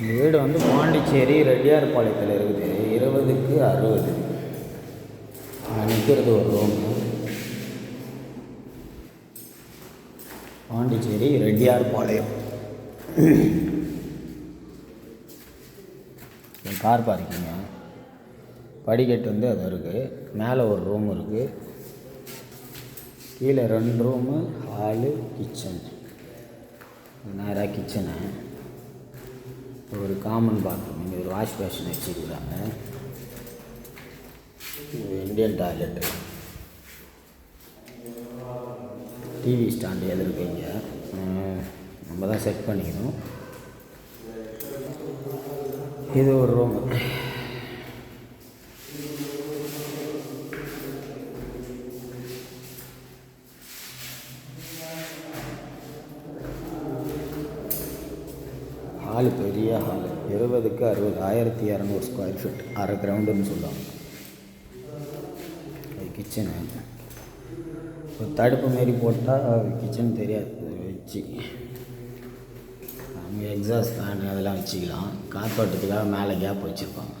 இந்த வீடு வந்து பாண்டிச்சேரி ரெட்டியார்பாளையத்தில் இருக்குது. இருபதுக்கு அறுபது. நிற்கிறது ஒரு ரூம் பாண்டிச்சேரி ரெட்டியார் பாளையம் கார் பார்க்கிங்க படிக்கட்டு வந்து அது இருக்குது மேலே ஒரு ரூம் இருக்குது கீழே ரெண்டு ரூமு ஹாலு கிச்சன் நேராக கிச்சனு ஒரு காமன் பாத்ரூம் இங்கே ஒரு வாஷ் பேஷன் வச்சுருக்குறாங்க. இது இந்தியன் டாய்லெட்டு டிவி ஸ்டாண்டு எதிர்ப்பீங்க நம்ம தான் செட் பண்ணிக்கணும். இது ஒரு ரூம் ஹால் பெரிய ஹால் இருபதுக்கு அறுபது ஆயிரத்தி இரநூறு ஸ்கொயர் ஃபீட் அரை கிரவுண்டுன்னு சொல்லுவாங்க. அது கிச்சனு ஒரு தடுப்பு மாரி போட்டால் கிச்சன் தெரியாது. வச்சு. அங்கே எக்ஸாஸ்ட் ஃபேன் அதெல்லாம் வச்சுக்கலாம். காற்றோட்டத்துக்காக மேலே கேப் வச்சுருப்பாங்க.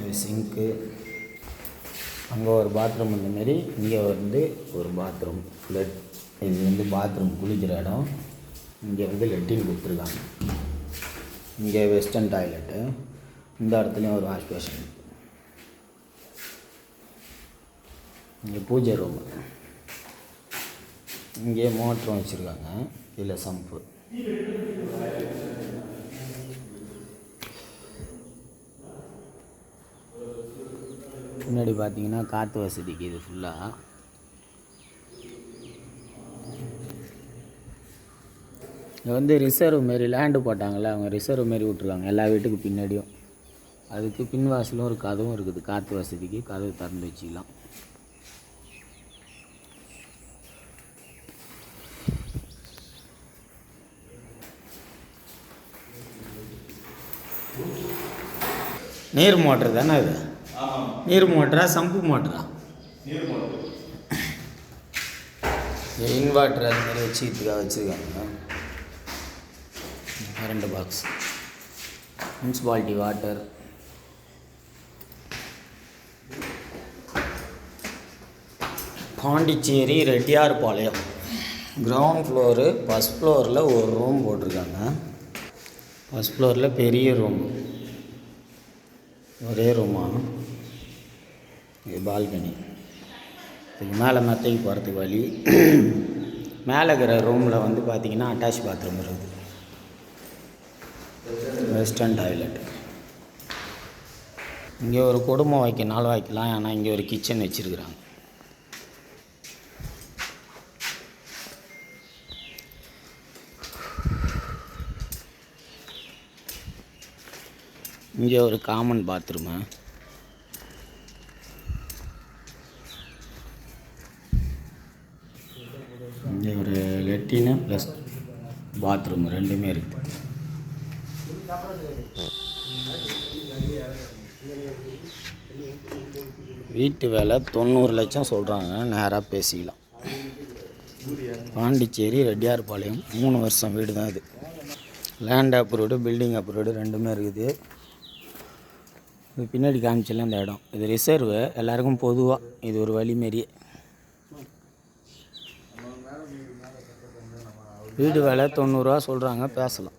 இது சிங்க்கு அங்கே ஒரு பாத்ரூம் இந்தமாரி இங்கே வந்து ஒரு பாத்ரூம் லெட் இது வந்து பாத்ரூம் குளிக்கிற இடம். இங்கே வந்து லெட்டின் கொடுத்துருக்காங்க. இங்கே வெஸ்டர்ன் டாய்லெட்டு இந்த இடத்துலையும் ஒரு வாஷ் பேஷன். இங்கே பூஜை ரூம். இங்கே மோட்ரு வச்சுருக்காங்க. இல்லை சம்பு. முன்னாடி பார்த்தீங்கன்னா காற்று வசதிக்கு இது ஃபுல்லாக இங்கே வந்து ரிசர்வ் மாரி லேண்டு போட்டாங்கல்ல அவங்க ரிசர்வ் மாரி விட்ருக்காங்க எல்லா வீட்டுக்கு பின்னாடியும். அதுக்கு பின் வாசலும் ஒரு கதவும் இருக்குது. காற்று வசதிக்கு கதவு திறந்து வச்சுக்கலாம். நீர் மோட்ரு தானே அது நீர் மோட்டரா சம்பு மோட்டரா? இன்வெர்டர் அது மாதிரி வச்சுக்கிறதுக்காக வச்சுருக்காங்க. ரெண்டு box municipality water Pondicherry Reddiyarpalayam. Ground floor first ஃப்ளோரில் ஒரு ரூம் போட்டிருக்காங்க. ஃபஸ்ட் ஃப்ளோரில் பெரிய ரூம் ஒரே ரூமா இது பால்கனி இதுக்கு மேலே மெத்தைக்கு போகிறதுக்கு வழி. மேலே இருக்கிற ரூமில் வந்து பார்த்தீங்கன்னா அட்டாச் பாத்ரூம் இருக்குது. வெஸ்டர்ன் டாய்லெட் இங்கே ஒரு குடும்பம் வைக்கனாலும் வைக்கலாம். ஆனால் இங்கே ஒரு கிச்சன் வச்சுருக்குறாங்க. இங்கே ஒரு காமன் பாத்ரூமு இங்கே ஒரு லெட்டினு ப்ளஸ் பாத்ரூம் ரெண்டுமே இருக்குது வீட்டு வேலை தொண்ணூறு லட்சம் சொல்கிறாங்க நேராக பேசிக்கலாம். பாண்டிச்சேரி ரெட்டியார்பாளையம் மூணு வருஷம் வீடு தான் இது. லேண்ட் அப்ரூவ்டு பில்டிங் அப்ரூவ்டு ரெண்டுமே இருக்குது. இது பின்னாடி காமிச்சல அந்த இடம். இது ரிசர்வு எல்லாருக்கும் பொதுவாக இது ஒரு வழிமாரியே வீடு வேலை தொண்ணூறுரூவா சொல்கிறாங்க பேசலாம்.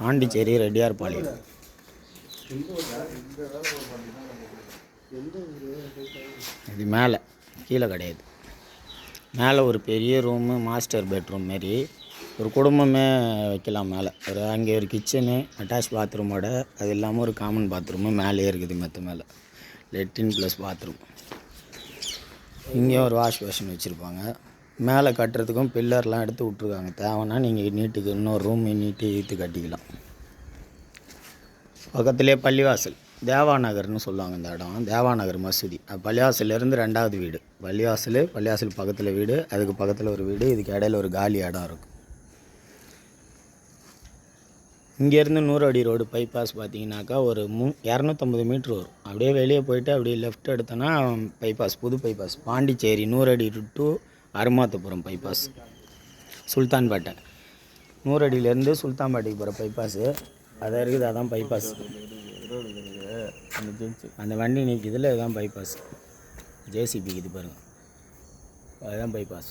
பாண்டிச்சேரி ரெட்டியார்பாளையம் இது மேலே கீழே கிடையாது. மேலே ஒரு பெரிய ரூமு மாஸ்டர் பெட்ரூம் மாரி. ஒரு குடும்பமே வைக்கலாம் மேலே. ஒரு அங்கே ஒரு கிச்சனு அட்டாச் பாத்ரூமோட அது இல்லாமல் ஒரு காமன் பாத்ரூமு மேலேயே இருக்குது மெத்த மேலே. லெட்டின் ப்ளஸ் பாத்ரூம் இங்கேயும் ஒரு வாஷ் பேஷன் வச்சுருப்பாங்க. மேலே கட்டுறதுக்கும் பில்லர்லாம் எடுத்து விட்ருக்காங்க தேவைன்னா நீங்கள் நீட்டுக்கு இன்னொரு ரூம் நீட்டு இழுத்து கட்டிக்கலாம். பக்கத்துலேயே பள்ளிவாசல். தேவாநகர்னு சொல்லுவாங்க இந்த இடம். தேவாநகர் மசூதி. பள்ளிவாசலேருந்து பள்ளிவாசல்லேருந்து ரெண்டாவது வீடு. பள்ளிவாசல் பள்ளிவாசல் பக்கத்தில் வீடு அதுக்கு பக்கத்தில் ஒரு வீடு இதுக்கு இடையில ஒரு காலி இடம் இருக்கும். இங்கேருந்து நூறு அடி ரோடு பைபாஸ் பார்த்தீங்கன்னாக்கா ஒரு மூ இரநூத்தம்பது மீட்ரு வரும். அப்படியே வெளியே போயிட்டு அப்படியே லெஃப்ட் எடுத்தோன்னா பைபாஸ் புது பைபாஸ் பாண்டிச்சேரி நூறு அடி டு அருமாத்தபுரம் பைபாஸ் சுல்தான்பேட்டை. நூறடியிலேருந்து சுல்தான்பேட்டைக்கு போகிற பைபாஸு அதான் இருக்குது அதான் பைபாஸ் அந்த அந்த வண்டி நிற்கிதில் இதுதான் பைபாஸ் ஜேசிபி இது பாருங்கள் அதுதான் பைபாஸ்